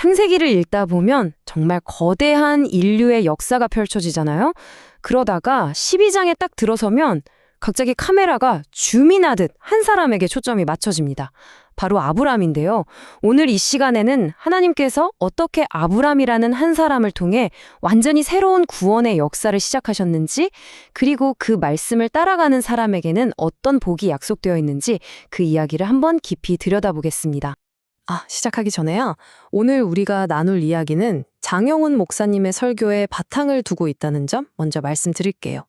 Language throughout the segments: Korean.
창세기를 읽다 보면 정말 거대한 인류의 역사가 펼쳐지잖아요. 그러다가 12장에 딱 들어서면 갑자기 카메라가 줌인하듯 한 사람에게 초점이 맞춰집니다. 바로 아브람인데요. 오늘 이 시간에는 하나님께서 어떻게 아브람이라는 한 사람을 통해 완전히 새로운 구원의 역사를 시작하셨는지, 그리고 그 말씀을 따라가는 사람에게는 어떤 복이 약속되어 있는지 그 이야기를 한번 깊이 들여다보겠습니다. 아, 시작하기 전에요. 오늘 우리가 나눌 이야기는 장영훈 목사님의 설교에 바탕을 두고 있다는 점 먼저 말씀드릴게요.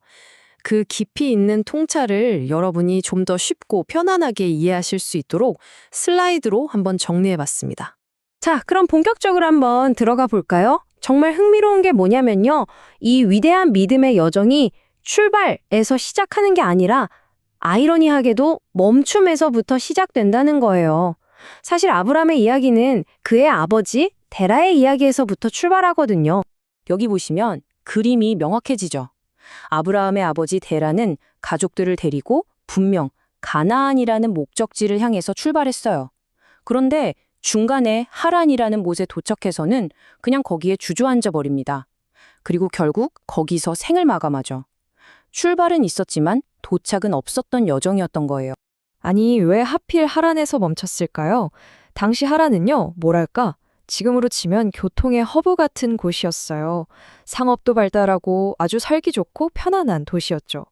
그 깊이 있는 통찰을 여러분이 좀 더 쉽고 편안하게 이해하실 수 있도록 슬라이드로 한번 정리해 봤습니다. 자, 그럼 본격적으로 한번 들어가 볼까요? 정말 흥미로운 게 뭐냐면요. 이 위대한 믿음의 여정이 출발에서 시작하는 게 아니라 아이러니하게도 멈춤에서부터 시작된다는 거예요. 사실 아브람의 이야기는 그의 아버지 데라의 이야기에서부터 출발하거든요. 여기 보시면 그림이 명확해지죠. 아브라함의 아버지 데라는 가족들을 데리고 분명 가나안이라는 목적지를 향해서 출발했어요. 그런데 중간에 하란이라는 곳에 도착해서는 그냥 거기에 주저앉아 버립니다. 그리고 결국 거기서 생을 마감하죠. 출발은 있었지만 도착은 없었던 여정이었던 거예요. 아니, 왜 하필 하란에서 멈췄을까요? 당시 하란은요, 뭐랄까, 지금으로 치면 교통의 허브 같은 곳이었어요. 상업도 발달하고 아주 살기 좋고 편안한 도시였죠.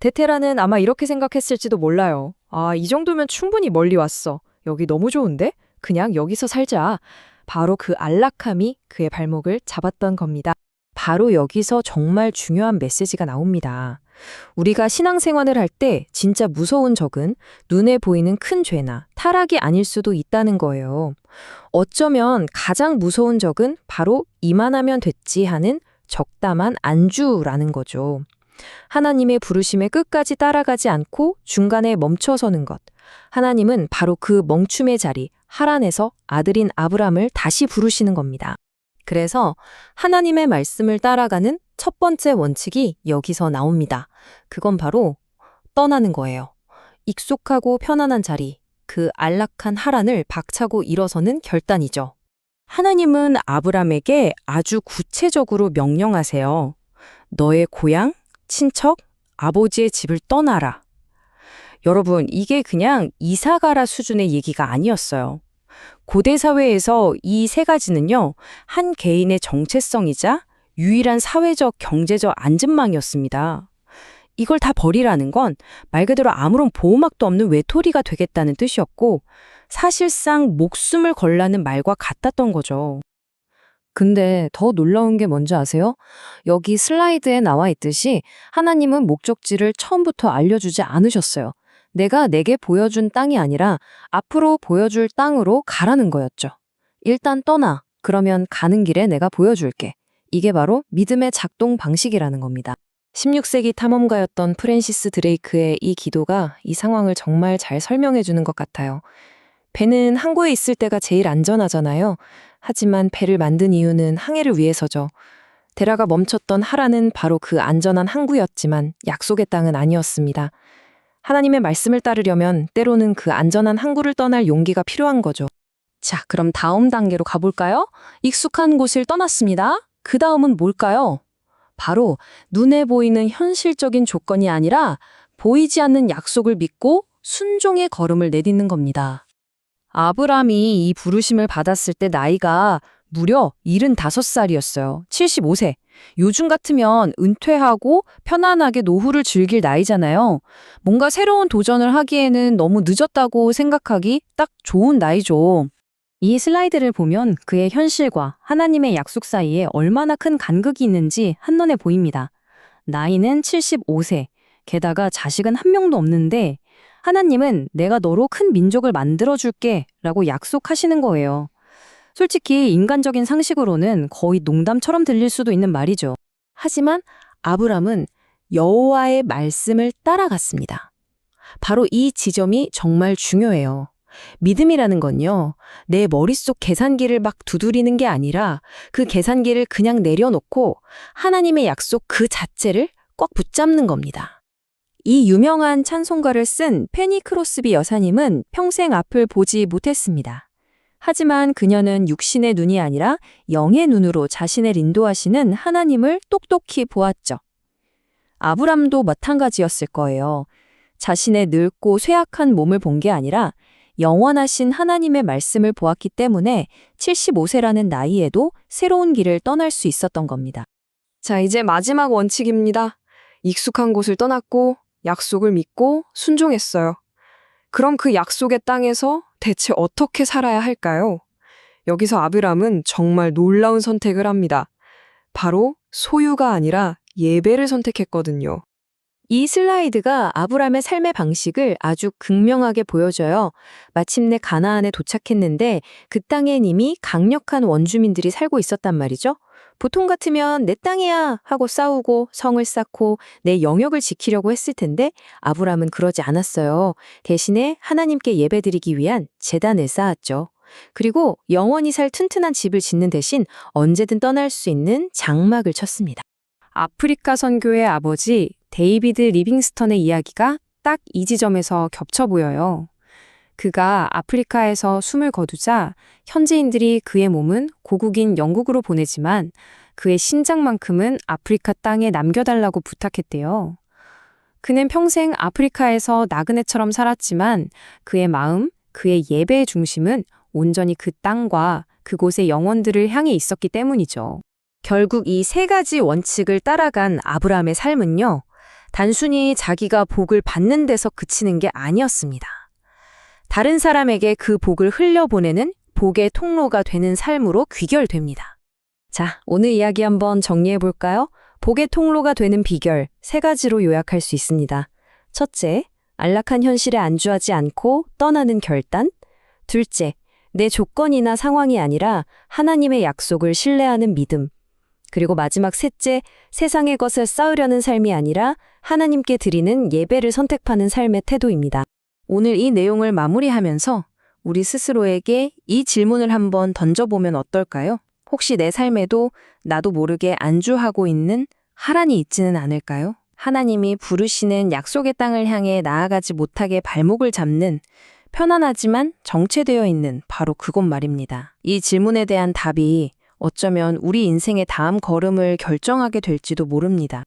데테라는 아마 이렇게 생각했을지도 몰라요. 아, 이 정도면 충분히 멀리 왔어. 여기 너무 좋은데? 그냥 여기서 살자. 바로 그 안락함이 그의 발목을 잡았던 겁니다. 바로 여기서 정말 중요한 메시지가 나옵니다. 우리가 신앙생활을 할 때 진짜 무서운 적은 눈에 보이는 큰 죄나 타락이 아닐 수도 있다는 거예요. 어쩌면 가장 무서운 적은 바로 이만하면 됐지 하는 적담한 안주라는 거죠. 하나님의 부르심에 끝까지 따라가지 않고 중간에 멈춰서는 것. 하나님은 바로 그 멈춤의 자리, 하란에서 아들인 아브람을 다시 부르시는 겁니다. 그래서 하나님의 말씀을 따라가는 첫 번째 원칙이 여기서 나옵니다. 그건 바로 떠나는 거예요. 익숙하고 편안한 자리, 그 안락한 하란을 박차고 일어서는 결단이죠. 하나님은 아브람에게 아주 구체적으로 명령하세요. 너의 고향, 친척, 아버지의 집을 떠나라. 여러분, 이게 그냥 이사가라 수준의 얘기가 아니었어요. 고대 사회에서 이 세 가지는요, 한 개인의 정체성이자 유일한 사회적, 경제적 안전망이었습니다. 이걸 다 버리라는 건 말 그대로 아무런 보호막도 없는 외톨이가 되겠다는 뜻이었고, 사실상 목숨을 걸라는 말과 같았던 거죠. 근데 더 놀라운 게 뭔지 아세요? 여기 슬라이드에 나와 있듯이 하나님은 목적지를 처음부터 알려주지 않으셨어요. 내가 내게 보여준 땅이 아니라 앞으로 보여줄 땅으로 가라는 거였죠. 일단 떠나. 그러면 가는 길에 내가 보여줄게. 이게 바로 믿음의 작동 방식이라는 겁니다. 16세기 탐험가였던 프랜시스 드레이크의 이 기도가 이 상황을 정말 잘 설명해 주는 것 같아요. 배는 항구에 있을 때가 제일 안전하잖아요. 하지만 배를 만든 이유는 항해를 위해서죠. 데라가 멈췄던 하라는 바로 그 안전한 항구였지만 약속의 땅은 아니었습니다. 하나님의 말씀을 따르려면 때로는 그 안전한 항구를 떠날 용기가 필요한 거죠. 자, 그럼 다음 단계로 가볼까요? 익숙한 곳을 떠났습니다. 그 다음은 뭘까요? 바로 눈에 보이는 현실적인 조건이 아니라 보이지 않는 약속을 믿고 순종의 걸음을 내딛는 겁니다. 아브람이 이 부르심을 받았을 때 나이가 무려 75살이었어요. 75세. 요즘 같으면 은퇴하고 편안하게 노후를 즐길 나이잖아요. 뭔가 새로운 도전을 하기에는 너무 늦었다고 생각하기 딱 좋은 나이죠. 이 슬라이드를 보면 그의 현실과 하나님의 약속 사이에 얼마나 큰 간극이 있는지 한눈에 보입니다. 나이는 75세, 게다가 자식은 한 명도 없는데 하나님은 내가 너로 큰 민족을 만들어줄게 라고 약속하시는 거예요. 솔직히 인간적인 상식으로는 거의 농담처럼 들릴 수도 있는 말이죠. 하지만 아브람은 여호와의 말씀을 따라갔습니다. 바로 이 지점이 정말 중요해요. 믿음이라는 건요, 내 머릿속 계산기를 막 두드리는 게 아니라 그 계산기를 그냥 내려놓고 하나님의 약속 그 자체를 꽉 붙잡는 겁니다. 이 유명한 찬송가를 쓴 페니 크로스비 여사님은 평생 앞을 보지 못했습니다. 하지만 그녀는 육신의 눈이 아니라 영의 눈으로 자신을 인도하시는 하나님을 똑똑히 보았죠. 아브람도 마찬가지였을 거예요. 자신의 늙고 쇠약한 몸을 본 게 아니라 영원하신 하나님의 말씀을 보았기 때문에 75세라는 나이에도 새로운 길을 떠날 수 있었던 겁니다. 자, 이제 마지막 원칙입니다. 익숙한 곳을 떠났고 약속을 믿고 순종했어요. 그럼 그 약속의 땅에서 대체 어떻게 살아야 할까요? 여기서 아브람은 정말 놀라운 선택을 합니다. 바로 소유가 아니라 예배를 선택했거든요. 이 슬라이드가 아브람의 삶의 방식을 아주 극명하게 보여줘요. 마침내 가나안에 도착했는데 그 땅엔 이미 강력한 원주민들이 살고 있었단 말이죠. 보통 같으면 내 땅이야 하고 싸우고 성을 쌓고 내 영역을 지키려고 했을 텐데 아브람은 그러지 않았어요. 대신에 하나님께 예배드리기 위한 재단을 쌓았죠. 그리고 영원히 살 튼튼한 집을 짓는 대신 언제든 떠날 수 있는 장막을 쳤습니다. 아프리카 선교의 아버지 데이비드 리빙스턴의 이야기가 딱 이 지점에서 겹쳐 보여요. 그가 아프리카에서 숨을 거두자 현지인들이 그의 몸은 고국인 영국으로 보내지만 그의 신장만큼은 아프리카 땅에 남겨달라고 부탁했대요. 그는 평생 아프리카에서 나그네처럼 살았지만 그의 마음, 그의 예배의 중심은 온전히 그 땅과 그곳의 영혼들을 향해 있었기 때문이죠. 결국 이 세 가지 원칙을 따라간 아브라함의 삶은요, 단순히 자기가 복을 받는 데서 그치는 게 아니었습니다. 다른 사람에게 그 복을 흘려보내는 복의 통로가 되는 삶으로 귀결됩니다. 자, 오늘 이야기 한번 정리해 볼까요? 복의 통로가 되는 비결 세 가지로 요약할 수 있습니다. 첫째, 안락한 현실에 안주하지 않고 떠나는 결단. 둘째, 내 조건이나 상황이 아니라 하나님의 약속을 신뢰하는 믿음. 그리고 마지막 셋째, 세상의 것을 쌓으려는 삶이 아니라 하나님께 드리는 예배를 선택하는 삶의 태도입니다. 오늘 이 내용을 마무리하면서 우리 스스로에게 이 질문을 한번 던져보면 어떨까요? 혹시 내 삶에도 나도 모르게 안주하고 있는 하란이 있지는 않을까요? 하나님이 부르시는 약속의 땅을 향해 나아가지 못하게 발목을 잡는 편안하지만 정체되어 있는 바로 그곳 말입니다. 이 질문에 대한 답이 어쩌면 우리 인생의 다음 걸음을 결정하게 될지도 모릅니다.